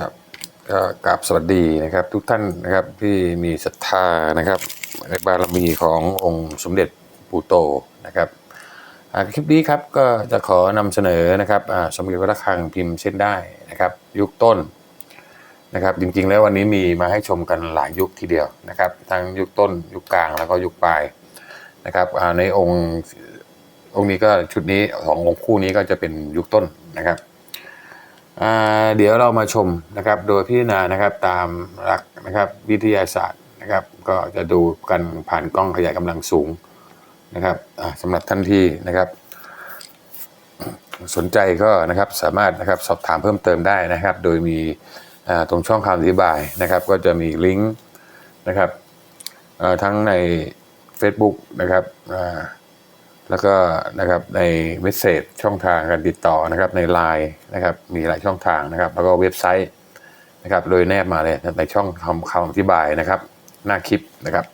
ครับก็กราบสวัสดีนะครับ ทุกท่านนะครับที่มีศรัทธานะครับในบารมีขององค์สมเด็จปู่โตนะครับคลิปนี้ครับก็จะขอนำเสนอนะครับสมเด็จพระคังพิมพ์เส้นได้นะครับ ยุคต้นนะครับจริงๆแล้ววันนี้มีมาให้ชมกันหลายยุคทีเดียวนะครับ ทั้งยุคต้นยุคกลางแล้วก็ยุคปลายนะครับในองค์องค์นี้ก็ชุดนี้ขององค์คู่นี้ก็จะเป็นยุคต้นนะครับ เดี๋ยวเรามาชมนะครับ โดยพิจารณานะครับตามหลักนะครับวิทยาศาสตร์นะครับ ก็จะดูกันผ่านกล้องขยายกำลังสูงนะครับสำหรับท่านที่นะครับ สนใจก็นะครับสามารถนะครับสอบถามเพิ่มเติมได้นะครับ โดยมีตรงช่องคำอธิบายนะครับ ก็จะมีลิงก์นะครับทั้งใน Facebook นะครับ แล้วก็นะครับในเมสเซจช่องทางการติดต่อนะครับใน Line นะครับมีหลายช่องทางนะครับ แล้วก็เว็บไซต์นะครับโดยแนบมาเลยในช่องคำคำอธิบายนะครับ หน้าคลิปนะครับ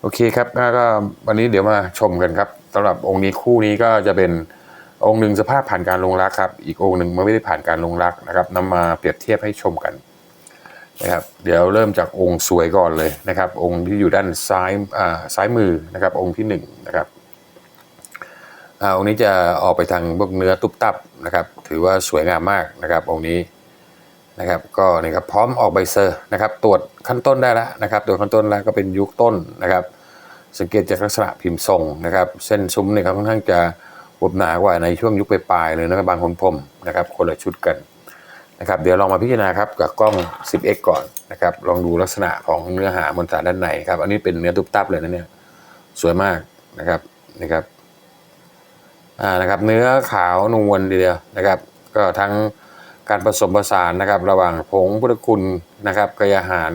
โอเคครับก็วันนี้เดี๋ยวมาชมกันครับสำหรับองค์นี้คู่นี้ก็จะเป็นองค์หนึ่งสภาพผ่านการลงรักครับ อีกองค์หนึ่งไม่ได้ผ่านการลงรักนะครับนำมาเปรียบเทียบให้ชมกันนะครับเดี๋ยวเริ่มจากองค์สวยก่อนเลยนะครับ องค์ที่อยู่ด้านซ้ายอ่าซ้ายมือนะครับ องค์ที่หนึ่งนะครับ อ่าองค์นี้จะออกไปทางพวกเนื้อตุบตับนะครับ ถือว่าสวยงามมากนะครับ องค์นี้นะครับ ก็นี่ครับพร้อมออกใบเซอร์นะครับ ตรวจขั้นต้นได้แล้วนะครับตรวจขั้นต้นแล้วก็เป็นยุคต้นนะครับ สังเกตจากลักษณะพิมพ์ทรงนะครับ เส้นซุ้มเนี่ยครับค่อนข้างจะบวบหนากว่าในช่วงยุคปลายๆเลยนะครับบางคนพรมนะครับคนละชุดกันนะครับ เดี๋ยวลองมาพิจารณาครับกับกล้อง 10x ก่อนนะครับ ลองดูลักษณะของเนื้อหามวลสารด้านในครับ อันนี้เป็นเนื้อตุบตับเลยนะเนี่ยสวยมากนะครับนะครับ อ่านะครับเนื้อขาวนวลเดียวนะครับ ก็ทั้งการผสมผสานนะครับ ระหว่างผงพุทธคุณนะครับกายอาหาร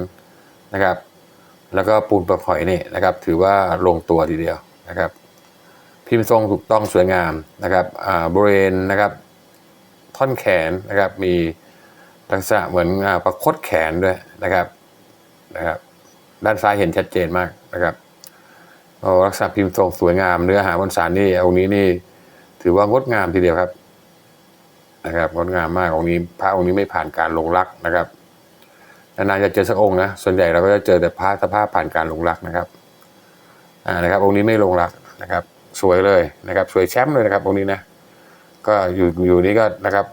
นะครับ แล้วก็ปูนประหอยนี่นะครับ ถือว่าลงตัวทีเดียวนะครับ พิมพ์ทรงถูกต้องสวยงามนะครับอ่าบริเวณนะครับ ท่อนแขนนะครับมีลักษณะเหมือนอ่าประคตแขนด้วยนะครับนะครับ ด้านซ้ายเห็นชัดเจนมากนะครับโอ้ลักษณะพิมพ์ทรงสวยงามเนื้อหาบนสารนี่องค์นี้นี่ ถือว่างดงามทีเดียวครับ นะครับงดงามมากองค์นี้ พระองค์นี้ไม่ผ่านการลงรักนะครับนานๆจะเจอสักองค์นะส่วนใหญ่เราก็จะเจอแต่พระสภาพผ่านการลงรักนะครับ อ่านะครับ องค์นี้ไม่ลงรักนะครับ สวยเลยนะครับ สวยแชมป์เลยนะครับ องค์นี้นะก็อยู่อยู่นี้ก็นะครับ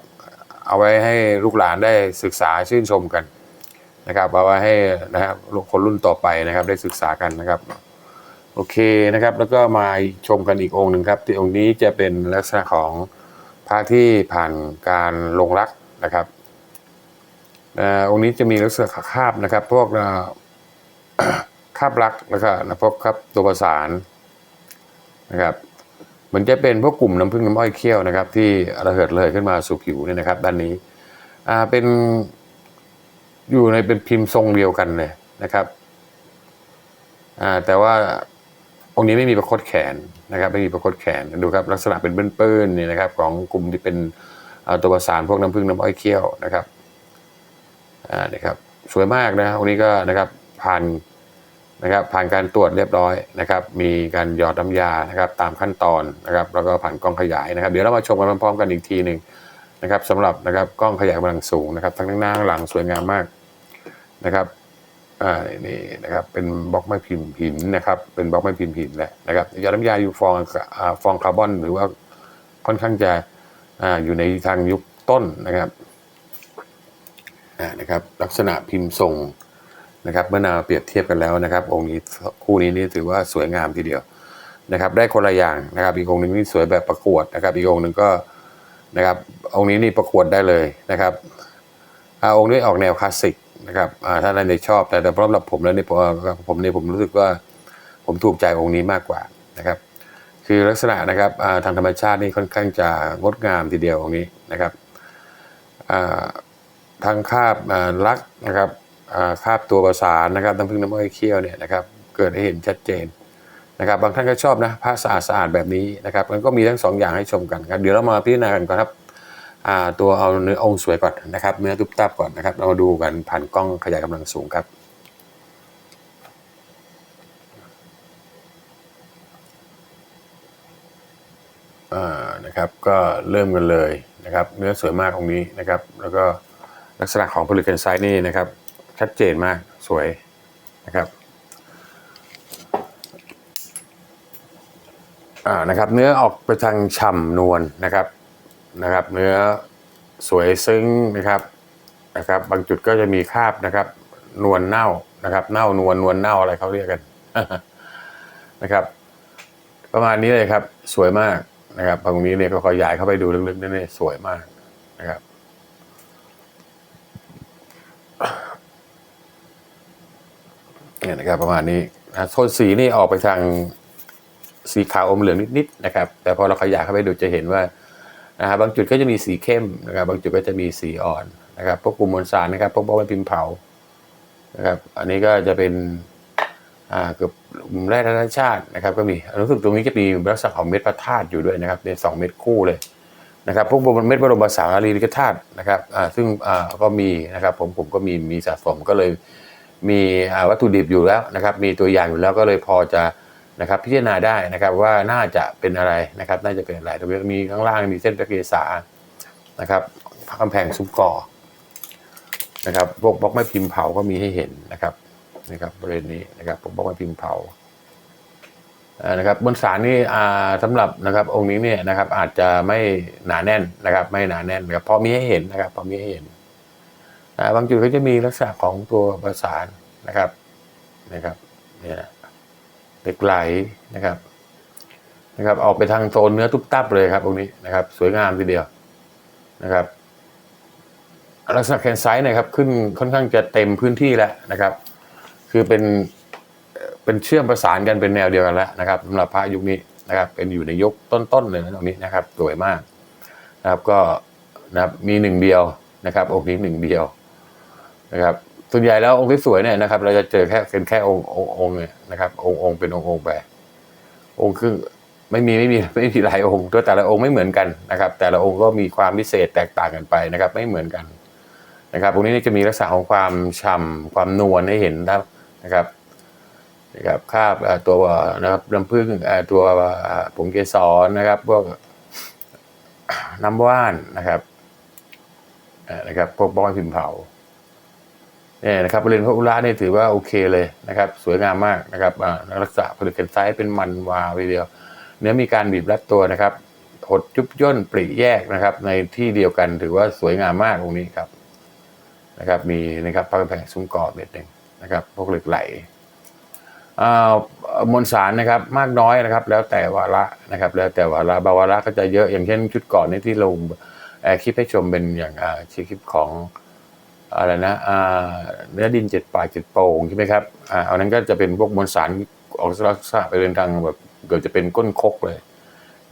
เอาไว้ให้ลูกหลานได้ศึกษาชื่นชมกันนะครับเอาไว้ให้นะครับคนรุ่นต่อไปนะครับ ได้ศึกษากันนะครับ โอเคนะครับ แล้วก็มาชมกันอีกองค์หนึ่งครับ ที่องค์นี้จะเป็นลักษณะของพระที่ผ่านการลงรักนะครับเอ่องค์นี้จะมีลักษณะคาบนะครับ พวกคาบรักแล้วก็นะพวกครับตัวประสานนะครับเหมือนจะเป็นพวกกลุ่มน้ำผึ้งน้ำอ้อยเคี้ยวนะครับ ที่ระเหิดเหยขึ้นมาสู่ผิวเนี่ยนะครับ ด้านนี้เป็นอยู่ในเป็นพิมพ์ทรงเดียวกันเลยนะครับแต่ว่า องค์นี้ไม่มีประคตแขนนะครับไม่มีประคตแขนดูครับลักษณะเป็นเปื้อนๆนี่นะครับของกลุ่มที่เป็นตัวประสานพวกน้ำผึ้งน้ำอ้อยเคี้ยวนะครับอ่านี่ครับสวยมากนะองค์นี้ก็นะครับผ่านนะครับผ่านการตรวจเรียบร้อยนะครับ มีการหยอดน้ำยานะครับตามขั้นตอนนะครับแล้วก็ผ่านกล้องขยายนะครับ เดี๋ยวเรามาชมกันพร้อมๆกันอีกทีหนึ่งนะครับสำหรับนะครับกล้องขยายกำลังสูงนะครับ ทั้งหน้าหลังสวยงามมากนะครับ อ่านี่นะครับเป็นบล็อกไม้พิมพ์หินนะครับเป็นบล็อกไม้พิมพ์หินแหละนะครับยาน้ำยาอยู่ฟองฟองคาร์บอน หรือว่าค่อนข้างจะอ่าอยู่ในทางยุคต้นนะครับอ่านะครับลักษณะพิมพ์ทรงนะครับเมื่อนำมาเปรียบเทียบกันแล้วนะครับ องค์นี้คู่นี้นี่ถือว่าสวยงามทีเดียวนะครับ ได้คนละอย่างนะครับ อีกองค์หนึ่งนี่สวยแบบประกวดนะครับ อีกองค์หนึ่งก็นะครับองค์นี้นี่ประกวดได้เลยนะครับอ่าองค์นี้ออกแนวคลาสสิก นะครับถ้าท่านชอบแต่แต่สำหรับผมแล้วนี่ผมผมนี่ผมรู้สึกว่าผมถูกใจองค์นี้มากกว่านะครับคือลักษณะนะครับทางธรรมชาตินี่ค่อนข้างจะงดงามทีเดียวองค์นี้นะครับทางคาบลักนะครับคาบตัวประสานนะครับน้ำพึ่งน้ำอ้อยเคี้ยวเนี่ยนะครับเกิดให้เห็นชัดเจนนะครับบางท่านก็ชอบนะผ้าสะอาดสะอาดแบบนี้นะครับมันก็มีทั้งสองอย่างให้ชมกันครับเดี๋ยวเรามาพิจารณากันก่อนครับ ตัวเอาเนื้อองค์สวยก่อนนะครับ เนื้อตุบตับก่อนนะครับ เรามาดูกันผ่านกล้องขยายกำลังสูงครับนะครับก็เริ่มกันเลยนะครับเนื้อสวยมากองนี้นะครับ แล้วก็ลักษณะของผลึกแคนไซต์นี่นะครับ ชัดเจนมากสวยนะครับอ่านะครับ เนื้อออกไปทางฉ่ำนวลนะครับ นะครับ เนื้อสวยซึ้งนะครับนะครับ บางจุดก็จะมีคราบนะครับ นวลเน่านะครับ เน่านวลนวลเน่าอะไรเขาเรียกกันนะครับ ประมาณนี้เลยครับ สวยมากนะครับตรงนี้เนี่ยก็ขยายเข้าไปดูลึกๆนี่สวยมากนะครับเนี่ยนะครับประมาณนี้นะโทนสีนี่ออกไปทางสีขาวอมเหลืองนิดๆนะครับ แต่พอเราขยายเข้าไปดูจะเห็นว่า นะฮะบางจุดก็จะมีสีเข้มนะครับบางจุดก็จะมีสีอ่อนนะครับพวกกลุ่มมวลสารนะครับพวกบล็อกเป็นพิมพ์เผานะครับอันนี้ก็จะเป็นอ่าเกือบกลุ่มแร่ธนชาตินะครับก็มีรู้สึกตรงนี้จะมีลักษณะของเม็ดพระธาตุอยู่ด้วยนะครับในสองเม็ดคู่เลยนะครับพวกเม็ดบรมสารีริกธาตุนะครับอ่าซึ่งอ่าก็มีนะครับผมผมก็มีมีสะสมก็เลยมีอ่าวัตถุดิบอยู่แล้วนะครับ มีตัวอย่างอยู่แล้วก็เลยพอจะ นะครับพิจารณาได้นะครับว่าน่าจะเป็นอะไรนะครับ น่าจะเป็นอะไรตรงนี้มีข้างล่างมีเส้นประเกษานะครับพระกำแพงซุ้มก่อนะครับพวกบล็อกไม้พิมพ์เผาก็มีให้เห็นนะครับนะครับบริเวณนี้นะครับบล็อกไม้พิมพ์เผานะครับบนสารนี่อ่าสำหรับนะครับองค์นี้เนี่ยนะครับอาจจะไม่หนาแน่นนะครับ ไม่หนาแน่นนะครับพอมีให้เห็นนะครับพอมีให้เห็นบางจุดก็จะมีลักษณะของตัวประสานนะครับนะครับเนี่ยนะ เหล็กไหลนะครับนะครับออกไปทางโซนเนื้อทุบตับเลยครับตรงนี้นะครับ สวยงามทีเดียวนะครับ ลักษณะแคนไซต์นะครับขึ้นค่อนข้างจะเต็มพื้นที่แล้วนะครับ คือเป็นเอ่อเป็นเชื่อมประสานกันเป็นแนวเดียวกันแล้วนะครับสำหรับพระยุคนี้นะครับ เป็นอยู่ในยุคต้นๆเลยนะตรงนี้นะครับสวยมากนะครับก็นะครับมีหนึ่งเดียวนะครับองค์นี้หนึ่งเดียวนะครับ ส่วนใหญ่แล้วองค์ที่สวยเนี่ยนะครับ เราจะเจอแค่เป็นแค่องค์องค์องค์เนี่ยนะครับ องค์องค์เป็นองค์องค์ไปองค์คือไม่มีไม่มีไม่มีหลายองค์ตัวแต่ละองค์ไม่เหมือนกันนะครับ แต่ละองค์ก็มีความพิเศษแตกต่างกันไปนะครับ ไม่เหมือนกันนะครับตรงนี้จะมีลักษณะของความฉ่ำความนวลให้เห็นนะครับนะครับคราบตัวนะครับน้ำผึ้งตัวผงเกสรนะครับพวกน้ำว่านนะครับนะครับพวกบอยพิมพ์เผา เนี่ยนะครับบริเวณพระอุระเนี่ยถือว่าโอเคเลยนะครับ สวยงามมากนะครับอ่าลักษณะผลิตกันไซส์เป็นมันวาวทีเดียว เนื้อมีการบีบรัดตัวนะครับหดยุบย่นปริแยกนะครับ ในที่เดียวกันถือว่าสวยงามมากตรงนี้ครับนะครับ มีนะครับพระกำแพงซุ้มกรอบเม็ดหนึ่งนะครับ พวกเหล็กไหลอ่ามวลสารนะครับมากน้อยนะครับ แล้วแต่วาระนะครับ แล้วแต่วาระบาวาระก็จะเยอะอย่างเช่นชุดก่อนนี้ที่ลงเอ่อคลิปให้ชมเป็นอย่างอ่าคลิปของ อะไรนะเนื้อดินเจ็ดปลายเจ็ดโป่งใช่ไหมครับอ่าอันนั้นก็จะเป็นพวกมวลสารออกลักษณะไปเป็นทางแบบเกือบจะเป็นก้นคกเลย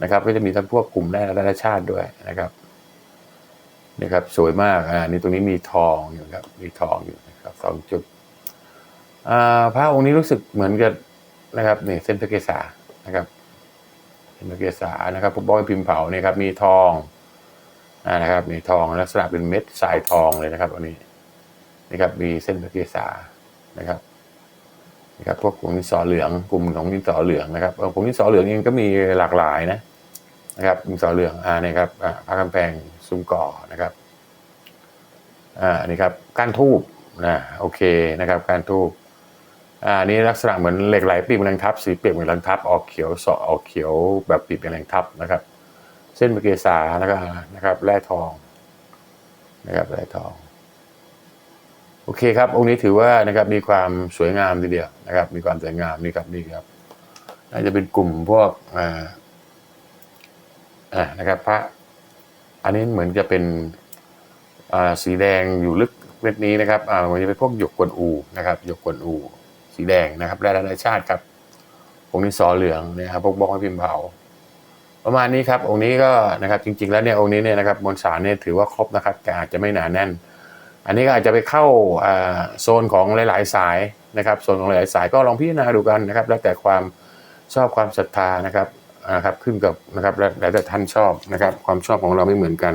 นะครับ ก็จะมีทั้งพวกกลุ่มแร่และธชาติด้วยนะครับนี่ครับสวยมากอ่านี่ตรงนี้มีทองอยู่ครับมีทองอยู่นะครับสองจุดอ่าพระองค์นี้รู้สึกเหมือนกับนะครับนี่เส้นพระเกศานะครับเส้นพระเกศานะครับพวกบอยพิมพ์เผาเนี่ยครับมีทอง นะครับมีทองลักษณะเป็นเม็ดทรายทองเลยนะครับอันนี้นะครับมีเส้นตะเกียสานะครับนะครับพวกกลุ่มดินสอเหลืองกลุ่มของดินสอเหลืองนะครับกลุ่มดินสอเหลืองเองก็มีหลากหลายนะนะครับดินสอเหลืองอ่านี่ครับอ่าพระกำแพงซุ้มก่อนะครับอ่านนี้ครับก้านทูบนะโอเคนะครับก้านทูบอ่านนี้ลักษณะเหมือนเหล็กไหลปีกแมลงทับสีเปียกแมลงทับออกเขียวสอออกเขียวแบบปีกแมลงทับนะครับ เส้นมเกษาแล้วก็นะครับแร่ทองนะครับแร่ทอง โอเคครับ องค์นี้ถือว่านะครับมีความสวยงามทีเดียวนะครับ มีความสวยงามนี่ครับนี่ครับน่าจะเป็นกลุ่มพวกอ่าอ่านะครับพระอันนี้เหมือนจะเป็นอ่าสีแดงอยู่ลึกเม็ดนี้นะครับอ่ามันจะเป็นพวกหยกกวนอูนะครับหยกกวนอู สีแดงนะครับแร่ธรรมชาติครับองค์นี้สอเหลืองนะครับพวกบล็อกไม้พิมพ์เผา ประมาณนี้ครับองค์นี้ก็นะครับจริง ๆ แล้วเนี่ยองค์นี้เนี่ยนะครับมวลสารเนี่ยถือว่าครบนะครับแต่อาจจะไม่หนาแน่น อันนี้ก็อาจจะไปเข้าโซนของหลาย ๆ สายนะครับโซนของหลายๆสายก็ลองพิจารณาดูกันนะครับแล้วแต่ความชอบความศรัทธานะครับนะครับขึ้นกับนะครับแล้วแต่ท่านชอบนะครับความชอบของเราไม่เหมือนกัน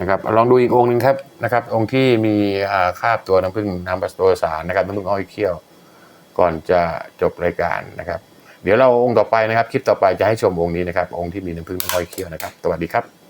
นะครับลองดูอีกองค์หนึ่งครับนะครับองค์ที่มีอ่าคาบตัวน้ำผึ้งน้ำปัสโตสารนะครับน้ำผึ้งอ้อยเคี่ยว ก่อนจะจบรายการนะครับ เดี๋ยวเราองค์ต่อไปนะครับ คลิปต่อไปจะให้ชมองค์นี้นะครับ องค์ที่มีน้ำผึ้งอ้อยเคี้ยวนะครับ สวัสดีครับ